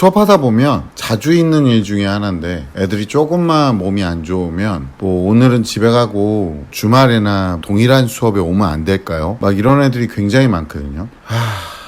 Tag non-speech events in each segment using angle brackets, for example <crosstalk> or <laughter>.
수업하다 보면 자주 있는 일 중에 하나인데 애들이 조금만 몸이 안 좋으면 뭐 오늘은 집에 가고 주말에나 동일한 수업에 오면 안 될까요? 막 이런 애들이 굉장히 많거든요. 하...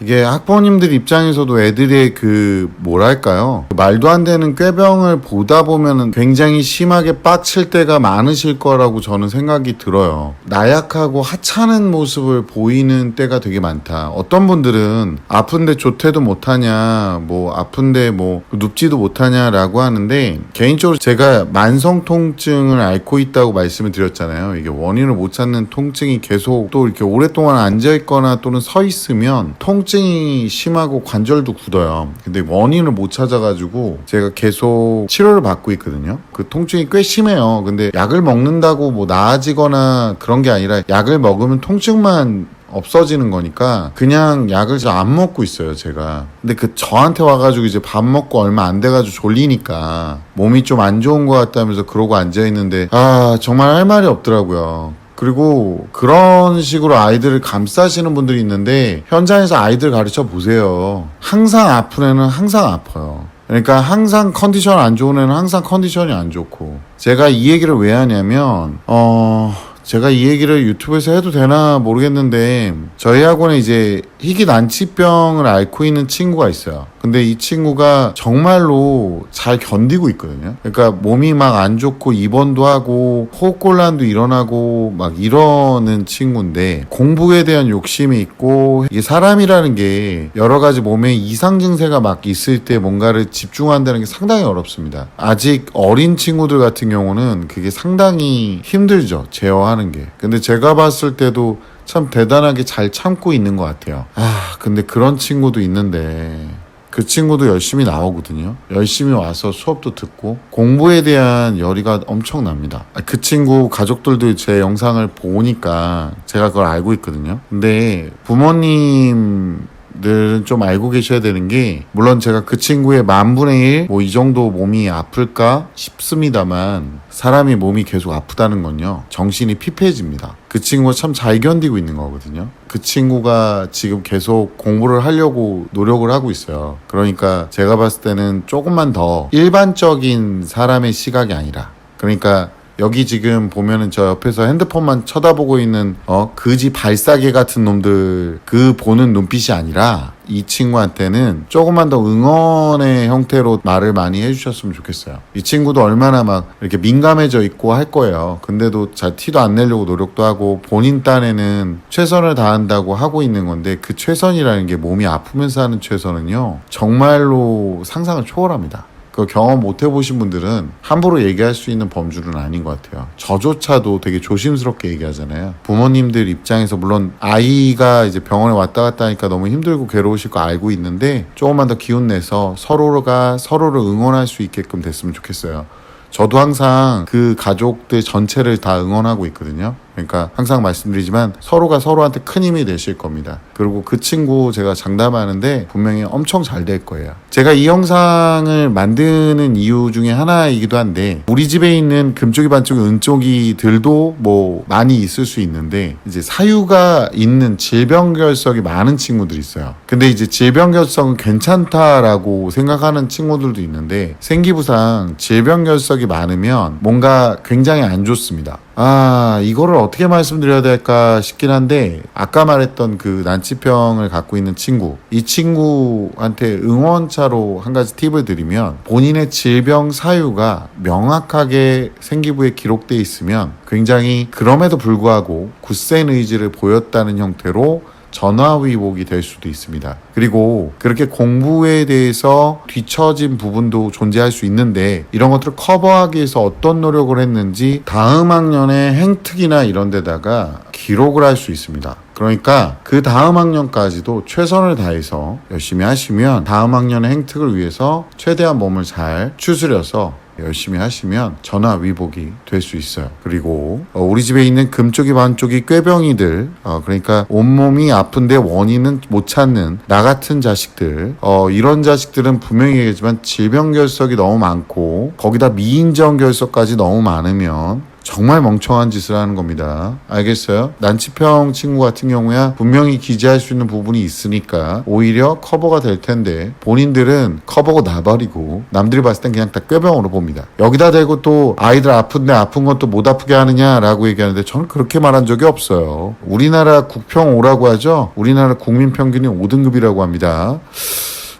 이게 학부모님들 입장에서도 애들의 그 뭐랄까요? 말도 안 되는 꾀병을 보다 보면은 굉장히 심하게 빡칠 때가 많으실 거라고 저는 생각이 들어요. 나약하고 하찮은 모습을 보이는 때가 되게 많다. 어떤 분들은 아픈데 조퇴도 못하냐 뭐 아픈데 뭐 눕지도 못하냐라고 하는데 개인적으로 제가 만성 통증을 앓고 있다고 말씀을 드렸잖아요. 이게 원인을 못 찾는 통증이 계속 또 이렇게 오랫동안 앉아 있거나 또는 서 있으면 통 통증이 심하고 관절도 굳어요. 근데 원인을 못 찾아가지고 제가 계속 치료를 받고 있거든요. 그 통증이 꽤 심해요. 근데 약을 먹는다고 뭐 나아지거나 그런 게 아니라 약을 먹으면 통증만 없어지는 거니까 그냥 약을 잘 안 먹고 있어요 제가 근데 그 저한테 와가지고 이제 밥 먹고 얼마 안 돼가지고 졸리니까 몸이 좀 안 좋은 것 같다면서 그러고 앉아있는데 아 정말 할 말이 없더라고요 그리고 그런 식으로 아이들을 감싸시는 분들이 있는데 현장에서 아이들 가르쳐 보세요. 항상 아픈 애는 항상 아파요. 그러니까 항상 컨디션 안 좋은 애는 항상 컨디션이 안 좋고 제가 이 얘기를 왜 하냐면 어 제가 이 얘기를 유튜브에서 해도 되나 모르겠는데 저희 학원에 이제 희귀 난치병을 앓고 있는 친구가 있어요. 근데 이 친구가 정말로 잘 견디고 있거든요. 그러니까 몸이 막 안 좋고 입원도 하고 호흡곤란도 일어나고 막 이러는 친구인데 공부에 대한 욕심이 있고 이게 사람이라는 게 여러 가지 몸에 이상 증세가 막 있을 때 뭔가를 집중한다는 게 상당히 어렵습니다. 아직 어린 친구들 같은 경우는 그게 상당히 힘들죠. 제어하 는 게. 근데 제가 봤을 때도 참 대단하게 잘 참고 있는 것 같아요. 아, 근데 그런 친구도 있는데 그 친구도 열심히 나오거든요. 열심히 와서 수업도 듣고 공부에 대한 열의가 엄청납니다. 아, 그 친구 가족들도 제 영상을 보니까 제가 그걸 알고 있거든요. 근데 부모님 들은 좀 알고 계셔야 되는 게 물론 제가 그 친구의 만분의 일뭐이 정도 몸이 아플까 싶습니다만 사람이 몸이 계속 아프다는 건요 정신이 피폐해집니다. 그 친구가 참 잘 견디고 있는 거거든요. 그 친구가 지금 계속 공부를 하려고 노력을 하고 있어요. 그러니까 제가 봤을 때는 조금만 더 일반적인 사람의 시각이 아니라 그러니까 여기 지금 보면은 저 옆에서 핸드폰만 쳐다보고 있는 어 그지 발사계 같은 놈들 그 보는 눈빛이 아니라 이 친구한테는 조금만 더 응원의 형태로 말을 많이 해주셨으면 좋겠어요. 이 친구도 얼마나 막 이렇게 민감해져 있고 할 거예요. 근데도 잘 티도 안 내려고 노력도 하고 본인 딴에는 최선을 다한다고 하고 있는 건데 그 최선이라는 게 몸이 아프면서 하는 최선은요 정말로 상상을 초월합니다. 그 경험 못 해보신 분들은 함부로 얘기할 수 있는 범주는 아닌 것 같아요. 저조차도 되게 조심스럽게 얘기하잖아요. 부모님들 입장에서 물론 아이가 이제 병원에 왔다 갔다 하니까 너무 힘들고 괴로우실 거 알고 있는데 조금만 더 기운 내서 서로가 서로를 응원할 수 있게끔 됐으면 좋겠어요. 저도 항상 그 가족들 전체를 다 응원하고 있거든요. 그러니까 항상 말씀드리지만 서로가 서로한테 큰 힘이 되실 겁니다. 그리고 그 친구 제가 장담하는데 분명히 엄청 잘 될 거예요. 제가 이 영상을 만드는 이유 중에 하나이기도 한데 우리 집에 있는 금쪽이 반쪽이 은쪽이들도 뭐 많이 있을 수 있는데 이제 사유가 있는 질병결석이 많은 친구들이 있어요. 근데 이제 질병결석은 괜찮다라고 생각하는 친구들도 있는데 생기부상 질병결석이 많으면 뭔가 굉장히 안 좋습니다. 아, 이거를 어떻게 말씀드려야 될까 싶긴 한데, 아까 말했던 그 난치병을 갖고 있는 친구, 이 친구한테 응원차로 한 가지 팁을 드리면, 본인의 질병 사유가 명확하게 생기부에 기록돼 있으면 굉장히 그럼에도 불구하고 굳센 의지를 보였다는 형태로 전화위복이 될 수도 있습니다. 그리고 그렇게 공부에 대해서 뒤처진 부분도 존재할 수 있는데 이런 것들을 커버하기 위해서 어떤 노력을 했는지 다음 학년의 행특이나 이런 데다가 기록을 할 수 있습니다. 그러니까 그 다음 학년까지도 최선을 다해서 열심히 하시면 다음 학년의 행특을 위해서 최대한 몸을 잘 추스려서 열심히 하시면 전화 위복이 될 수 있어요. 그리고 어, 우리 집에 있는 금쪽이 반쪽이 꾀병이들 어, 그러니까 온몸이 아픈데 원인은 못 찾는 나 같은 자식들 어, 이런 자식들은 분명히 얘기했지만 질병 결석이 너무 많고 거기다 미인정 결석까지 너무 많으면 정말 멍청한 짓을 하는 겁니다. 알겠어요? 난치평 친구 같은 경우야 분명히 기재할 수 있는 부분이 있으니까 오히려 커버가 될 텐데 본인들은 커버고 나발이고 남들이 봤을 땐 그냥 다 꾀병으로 봅니다. 여기다 대고 또 아이들 아픈데 아픈 건또못 아프게 하느냐라고 얘기하는데 저는 그렇게 말한 적이 없어요. 우리나라 국평 5라고 하죠. 우리나라 국민 평균이 5등급이라고 합니다.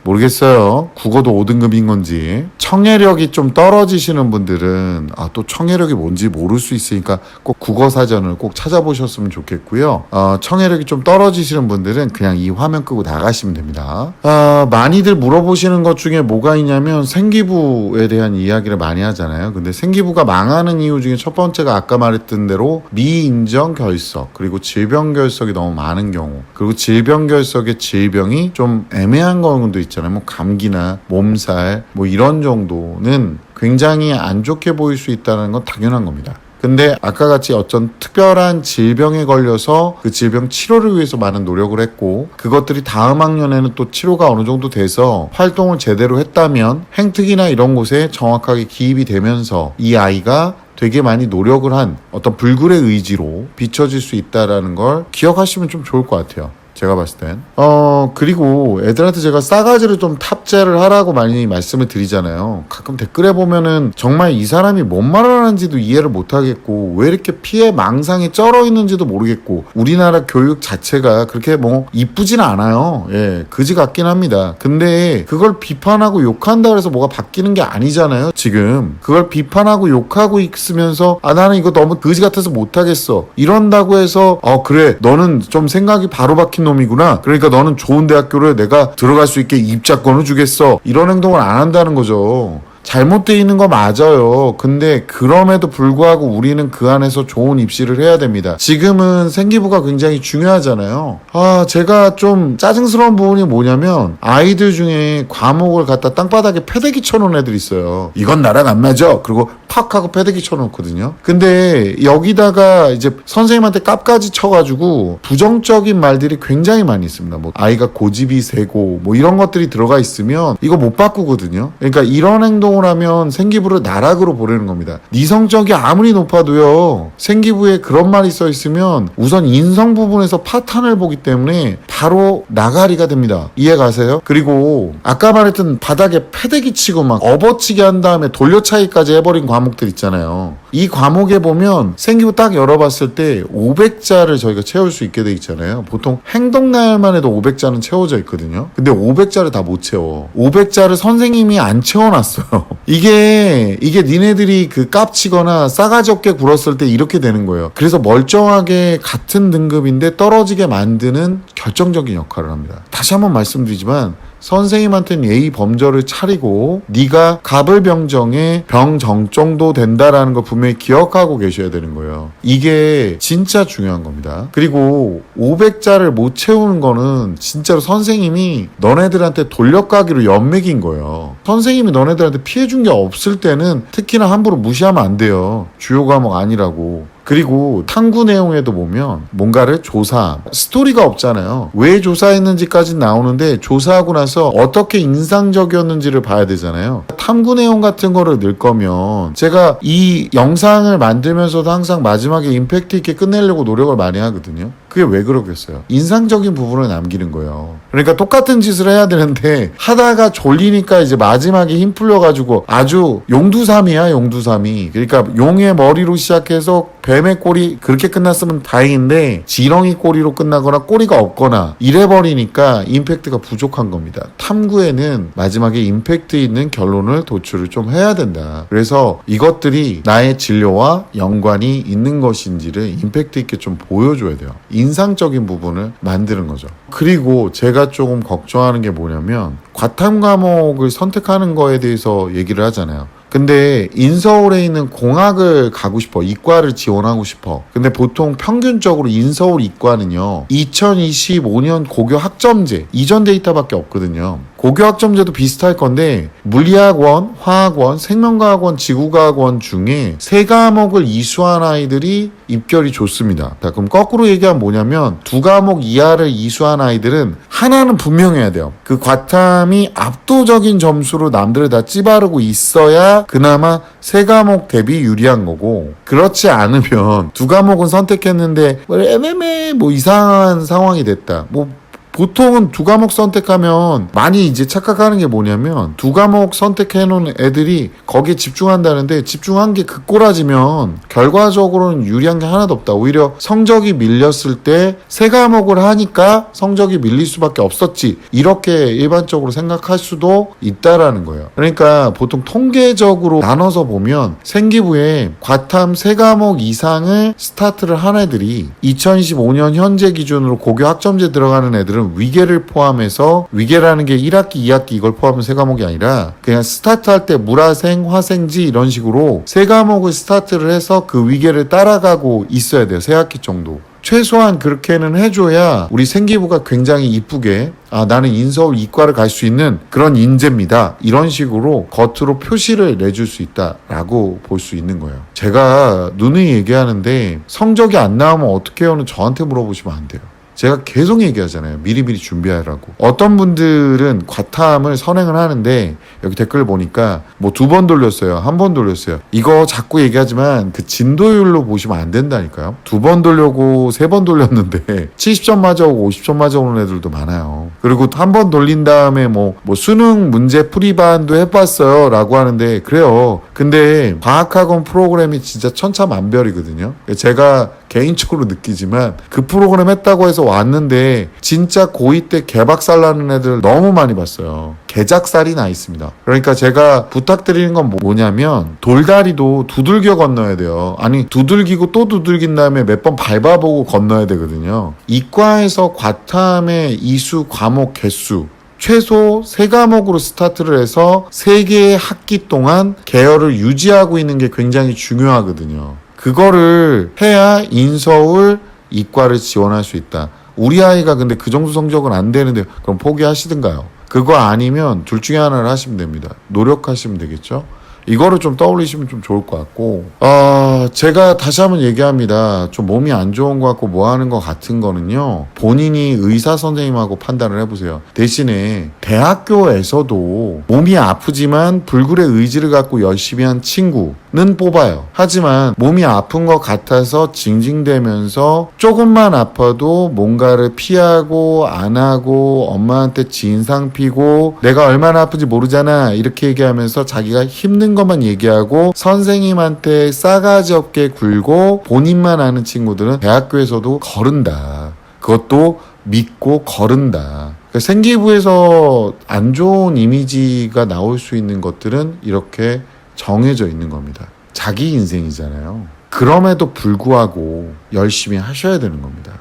모르겠어요. 국어도 5등급인 건지. 청해력이 좀 떨어지시는 분들은 아, 또 청해력이 뭔지 모를 수 있으니까 꼭 국어 사전을 꼭 찾아보셨으면 좋겠고요. 어, 청해력이 좀 떨어지시는 분들은 그냥 이 화면 끄고 나가시면 됩니다. 아, 많이들 물어보시는 것 중에 뭐가 있냐면 생기부에 대한 이야기를 많이 하잖아요. 근데 생기부가 망하는 이유 중에 첫 번째가 아까 말했던 대로 미인정 결석 그리고 질병 결석이 너무 많은 경우 그리고 질병 결석의 질병이 좀 애매한 경우도 있 잖아요. 뭐 감기나 몸살 뭐 이런 정도는 굉장히 안 좋게 보일 수 있다는 건 당연한 겁니다. 근데 아까 같이 어떤 특별한 질병에 걸려서 그 질병 치료를 위해서 많은 노력을 했고 그것들이 다음 학년에는 또 치료가 어느 정도 돼서 활동을 제대로 했다면 행특이나 이런 곳에 정확하게 기입이 되면서 이 아이가 되게 많이 노력을 한 어떤 불굴의 의지로 비춰질 수 있다라는 걸 기억하시면 좀 좋을 것 같아요. 제가 봤을 땐. 어, 그리고 애들한테 제가 싸가지를 좀 탑재를 하라고 많이 말씀을 드리잖아요. 가끔 댓글에 보면은 정말 이 사람이 뭔 말을 하는지도 이해를 못 하겠고, 왜 이렇게 피해 망상에 쩔어 있는지도 모르겠고, 우리나라 교육 자체가 그렇게 뭐 이쁘진 않아요. 예, 그지 같긴 합니다. 근데 그걸 비판하고 욕한다 그래서 뭐가 바뀌는 게 아니잖아요. 지금. 그걸 비판하고 욕하고 있으면서, 아, 나는 이거 너무 그지 같아서 못하겠어. 이런다고 해서, 어, 그래. 너는 좀 생각이 바로 박힌 놈이구나. 그러니까 너는 좋은 대학교를 내가 들어갈 수 있게 입자권을 주겠어. 이런 행동을 안 한다는 거죠. 잘못되어 있는 거 맞아요. 근데 그럼에도 불구하고 우리는 그 안에서 좋은 입시를 해야 됩니다. 지금은 생기부가 굉장히 중요하잖아요. 아, 제가 좀 짜증스러운 부분이 뭐냐면 아이들 중에 과목을 갖다 땅바닥에 패대기 쳐놓은 애들 있어요. 이건 나랑 안 맞아. 그리고 팍 하고 패대기 쳐놓거든요. 근데 여기다가 이제 선생님한테 깝까지 쳐가지고 부정적인 말들이 굉장히 많이 있습니다. 뭐 아이가 고집이 세고 뭐 이런 것들이 들어가 있으면 이거 못 바꾸거든요. 그러니까 이런 행동 을 하면 생기부를 나락으로 보내는 겁니다. 네 성적이 아무리 높아도요. 생기부에 그런 말이 써 있으면 우선 인성 부분에서 파탄을 보기 때문에 바로 나가리가 됩니다. 이해 가세요? 그리고 아까 말했던 바닥에 패대기 치고 막 업어치기 한 다음에 돌려차기까지 해버린 과목들 있잖아요. 이 과목에 보면 생기부 딱 열어봤을 때 500자를 저희가 채울 수 있게 돼 있잖아요. 보통 행동날만 해도 500자는 채워져 있거든요. 근데 500자를 다 못 채워. 500자를 선생님이 안 채워놨어요. 이게 이게 니네들이 그 깝치거나 싸가지 없게 굴었을 때 이렇게 되는 거예요. 그래서 멀쩡하게 같은 등급인데 떨어지게 만드는 결정적인 역할을 합니다. 다시 한번 말씀드리지만 선생님한테는 예의 범절을 차리고 네가 갑을병정에 병정 정도 된다라는 거 분명히 기억하고 계셔야 되는 거예요. 이게 진짜 중요한 겁니다. 그리고 500자를 못 채우는 거는 진짜로 선생님이 너네들한테 돌려가기로 연맥인 거예요. 선생님이 너네들한테 피해 준 게 없을 때는 특히나 함부로 무시하면 안 돼요. 주요 과목 아니라고. 그리고 탐구 내용에도 보면 뭔가를 조사, 스토리가 없잖아요. 왜 조사했는지까지 나오는데 조사하고 나서 어떻게 인상적이었는지를 봐야 되잖아요. 탐구 내용 같은 거를 넣을 거면 제가 이 영상을 만들면서도 항상 마지막에 임팩트 있게 끝내려고 노력을 많이 하거든요. 그게 왜 그러겠어요? 인상적인 부분을 남기는 거예요. 그러니까 똑같은 짓을 해야 되는데 하다가 졸리니까 이제 마지막에 힘 풀려가지고 아주 용두삼이야 용두삼이. 그러니까 용의 머리로 시작해서 뱀의 꼬리 그렇게 끝났으면 다행인데 지렁이 꼬리로 끝나거나 꼬리가 없거나 이래버리니까 임팩트가 부족한 겁니다. 탐구에는 마지막에 임팩트 있는 결론을 도출을 좀 해야 된다. 그래서 이것들이 나의 진료와 연관이 있는 것인지를 임팩트 있게 좀 보여줘야 돼요. 인상적인 부분을 만드는 거죠. 그리고 제가 조금 걱정하는 게 뭐냐면 과탐 과목을 선택하는 거에 대해서 얘기를 하잖아요. 근데 인서울에 있는 공학을 가고 싶어. 이과를 지원하고 싶어. 근데 보통 평균적으로 인서울 이과는요. 2025년 고교 학점제 이전 데이터밖에 없거든요. 고교학점제도 비슷할 건데 물리학원, 화학원, 생명과학원, 지구과학원 중에 세 과목을 이수한 아이들이 입결이 좋습니다. 자, 그럼 거꾸로 얘기하면 뭐냐면 두 과목 이하를 이수한 아이들은 하나는 분명해야 돼요. 그 과탐이 압도적인 점수로 남들을 다 찌바르고 있어야 그나마 세 과목 대비 유리한 거고 그렇지 않으면 두 과목은 선택했는데 뭐 애매매 뭐 이상한 상황이 됐다. 뭐 보통은 두 과목 선택하면 많이 이제 착각하는 게 뭐냐면 두 과목 선택해 놓은 애들이 거기에 집중한다는데 집중한 게 극꼬라지면 결과적으로는 유리한 게 하나도 없다. 오히려 성적이 밀렸을 때 세 과목을 하니까 성적이 밀릴 수밖에 없었지. 이렇게 일반적으로 생각할 수도 있다라는 거예요. 그러니까 보통 통계적으로 나눠서 보면 생기부에 과탐 세 과목 이상을 스타트를 한 애들이 2025년 현재 기준으로 고교 학점제 들어가는 애들은 위계를 포함해서 위계라는 게 1학기, 2학기 이걸 포함한 세 과목이 아니라 그냥 스타트할 때 물화생, 화생지 이런 식으로 세 과목을 스타트를 해서 그 위계를 따라가고 있어야 돼요. 세 학기 정도. 최소한 그렇게는 해줘야 우리 생기부가 굉장히 이쁘게 아 나는 인서울 이과를 갈 수 있는 그런 인재입니다 이런 식으로 겉으로 표시를 내줄 수 있다라고 볼 수 있는 거예요 제가 누누이 얘기하는데 성적이 안 나오면 어떻게 해요는 저한테 물어보시면 안 돼요 제가 계속 얘기하잖아요. 미리미리 준비하라고. 어떤 분들은 과탐을 선행을 하는데 여기 댓글 보니까 뭐 두 번 돌렸어요. 한 번 돌렸어요. 이거 자꾸 얘기하지만 그 진도율로 보시면 안 된다니까요. 두 번 돌려고 세 번 돌렸는데 <laughs> 70점 맞아오고 50점 맞아오는 애들도 많아요. 그리고 한 번 돌린 다음에 뭐, 뭐 수능 문제 풀이반도 해봤어요. 라고 하는데 그래요. 근데 과학학원 프로그램이 진짜 천차만별이거든요. 제가 개인적으로 느끼지만 그 프로그램 했다고 해서 왔는데 진짜 고2 때 개박살 나는 애들 너무 많이 봤어요. 개작살이 나 있습니다. 그러니까 제가 부탁드리는 건 뭐냐면 돌다리도 두들겨 건너야 돼요. 아니 두들기고 또 두들긴 다음에 몇 번 밟아보고 건너야 되거든요. 이과에서 과탐의 이수 과목 개수 최소 세 과목으로 스타트를 해서 세 개의 학기 동안 계열을 유지하고 있는 게 굉장히 중요하거든요. 그거를 해야 인서울 이과를 지원할 수 있다. 우리 아이가 근데 그 정도 성적은 안 되는데 그럼 포기하시든가요. 그거 아니면 둘 중에 하나를 하시면 됩니다. 노력하시면 되겠죠. 이거를 좀 떠올리시면 좀 좋을 것 같고, 어, 제가 다시 한번 얘기합니다. 좀 몸이 안 좋은 것 같고 뭐 하는 것 같은 거는요, 본인이 의사 선생님하고 판단을 해보세요. 대신에 대학교에서도 몸이 아프지만 불굴의 의지를 갖고 열심히 한 친구는 뽑아요. 하지만 몸이 아픈 것 같아서 징징대면서 조금만 아파도 뭔가를 피하고 안 하고 엄마한테 진상 피고 내가 얼마나 아픈지 모르잖아 이렇게 얘기하면서 자기가 힘든 것만 얘기하고 선생님한테 싸가지 없게 굴고 본인만 아는 친구들은 대학교에서도 거른다. 그것도 믿고 거른다. 그러니까 생기부에서 안 좋은 이미지가 나올 수 있는 것들은 이렇게 정해져 있는 겁니다. 자기 인생이잖아요. 그럼에도 불구하고 열심히 하셔야 되는 겁니다.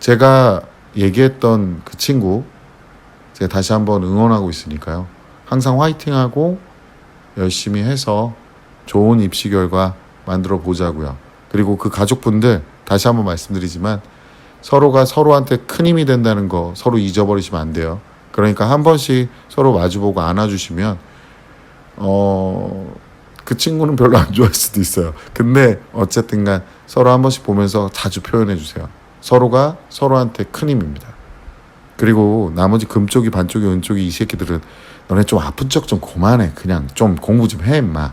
제가 얘기했던 그 친구, 제가 다시 한번 응원하고 있으니까요. 항상 화이팅하고 열심히 해서 좋은 입시 결과 만들어 보자고요. 그리고 그 가족분들 다시 한번 말씀드리지만 서로가 서로한테 큰 힘이 된다는 거 서로 잊어버리시면 안 돼요. 그러니까 한 번씩 서로 마주보고 안아주시면 어, 그 친구는 별로 안 좋아할 수도 있어요. 근데 어쨌든 간 서로 한 번씩 보면서 자주 표현해 주세요. 서로가 서로한테 큰 힘입니다. 그리고 나머지 금쪽이 반쪽이 은쪽이 이 새끼들은 너네 좀 아픈 척좀 그만해. 그냥 좀 공부 좀 해, 임마.